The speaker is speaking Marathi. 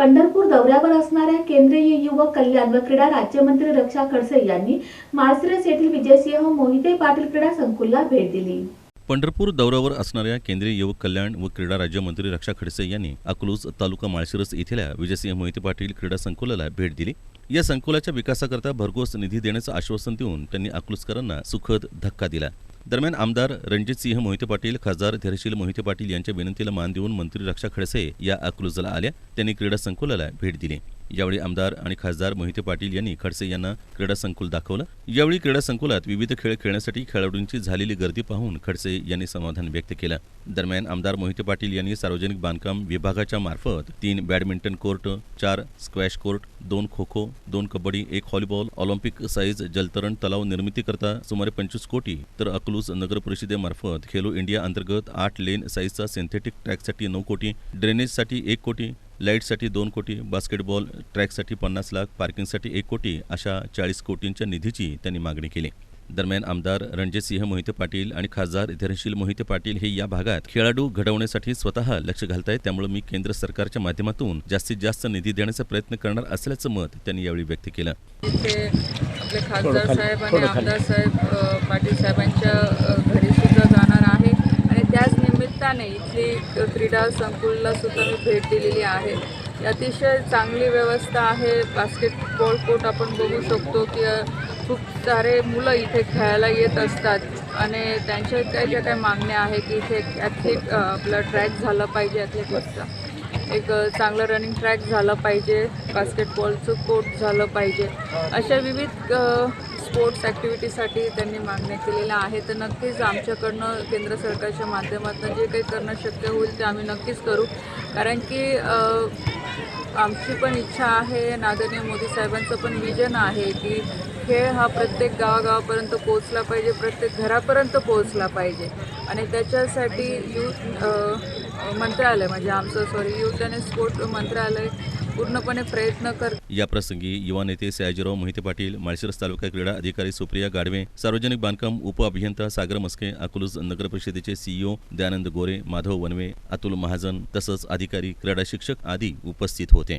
पंढरपूर दौऱ्यावर असणाऱ्या केंद्रीय युवक कल्याण व क्रीडा राज्यमंत्री रक्षा खडसे यांनी माळशिरस येथील विजयसिंह मोहिते पाटील क्रीडा संकुलला भेट दिली. पंढरपूर दौऱ्यावर असणाऱ्या केंद्रीय युवक कल्याण व क्रीडा राज्यमंत्री रक्षा खडसे यांनी अकलूज तालुका माळशिरस येथील विजयसिंह मोहिते पाटील क्रीडा संकुलाला भेट दिली. या संकुलाच्या विकासाकरता भरघोस निधी देण्याचं आश्वासन देऊन त्यांनी अकलूजकरांना सुखद धक्का दिला. दरम्यान आमदार रणजितसिंह मोहिते पाटील खासदार धैर्यशील मोहिते पाटील यांच्या विनंतीला मान देऊन मंत्री रक्षा खडसे या अकलूजला आल्या. त्यांनी क्रीडा संकुलाला भेट दिली. यावेळी आमदार आणि खासदार मोहिते पाटील यांनी खडसे यांना क्रीडा संकुल दाखवलं. यावेळी क्रीडा संकुलात विविध खेळ खेळण्यासाठी खेळाडूंची झालेली गर्दी पाहून खडसे यांनी समाधान व्यक्त केलं. दरम्यान आमदार मोहिते पाटील यांनी सार्वजनिक बांधकाम विभागाच्या मार्फत तीन बॅडमिंटन कोर्ट चार स्क्वॅश कोर्ट दोन खो खो दोन कबड्डी एक व्हॉलीबॉल ऑलिम्पिक साईज जलतरण तलाव निर्मितीकरता सुमारे पंचवीस कोटी तर अकलूज नगर परिषदेमार्फत खेलो इंडिया अंतर्गत आठ लेन साईजचा सिंथेटिक ट्रॅकसाठी नऊ कोटी ड्रेनेजसाठी एक कोटी लाईटसाठी दोन कोटी बास्केटबॉल ट्रॅकसाठी पन्नास लाख पार्किंगसाठी एक कोटी अशा चाळीस कोटींच्या निधीची त्यांनी मागणी केली. दरम्यान आमदार रणजितसिंह मोहिते पाटील आणि खासदार धैर्यशील मोहिते पाटील हे या भागात खेळाडू घडवण्यासाठी स्वतः लक्ष घालतायत. त्यामुळे मी केंद्र सरकारच्या माध्यमातून जास्तीत जास्त निधी देण्याचा प्रयत्न करणार असल्याचं मत त्यांनी यावेळी व्यक्त केलं. आपले खासदार साहेब आणि आमदार साहेब पाटील साहेबांच्या घरी सुद्धा जाणार आहे आणि त्याच निमित्ताने इथली क्रीडा संकुलला सुद्धा मी भेट दिलेली आहे. अतिशय चांगली व्यवस्था आहे. बास्केटबॉल कोर्ट आपण बघू शकतो की खूप सारे मुलं इथे खेळायला येत असतात आणि त्यांच्या काय ज्या काही मागण्या आहे की इथे ॲथलीट आपला ट्रॅक झाला पाहिजे ॲथलेटिक्सचा एक चांगलं रनिंग ट्रॅक झालं पाहिजे. बास्केटबॉलचं कोर्ट झालं पाहिजे. अशा विविध स्पोर्ट्स ॲक्टिव्हिटीसाठी त्यांनी मागण्या केलेल्या आहेत. तर नक्कीच आमच्याकडनं केंद्र सरकारच्या माध्यमातून जे काही करणं शक्य होईल ते आम्ही नक्कीच करू. कारण की आमची पण इच्छा आहे नादनीय मोदी साहेबांचं पण विजन आहे की खेळ हा प्रत्येक गावागावापर्यंत पोहोचला पाहिजे प्रत्येक घरापर्यंत पोहोचला पाहिजे. आणि त्याच्यासाठी यूथ मंत्रालय म्हणजे आमचं सॉरी यूथ आणि स्पोर्ट मंत्रालय पूर्णपणे प्रयत्न कर. या प्रसंगी युवा नेते सयाजीराव मोहिते पाटील माळशिरस तालुका क्रीडा अधिकारी सुप्रिया गाडवे सार्वजनिक बांधकाम उप अभियंता सागर मस्के अकलूज नगर परिषदेचे सीईओ दयानंद गोरे माधव वनवे अतुल महाजन तसंच अधिकारी क्रीडा शिक्षक आदी उपस्थित होते.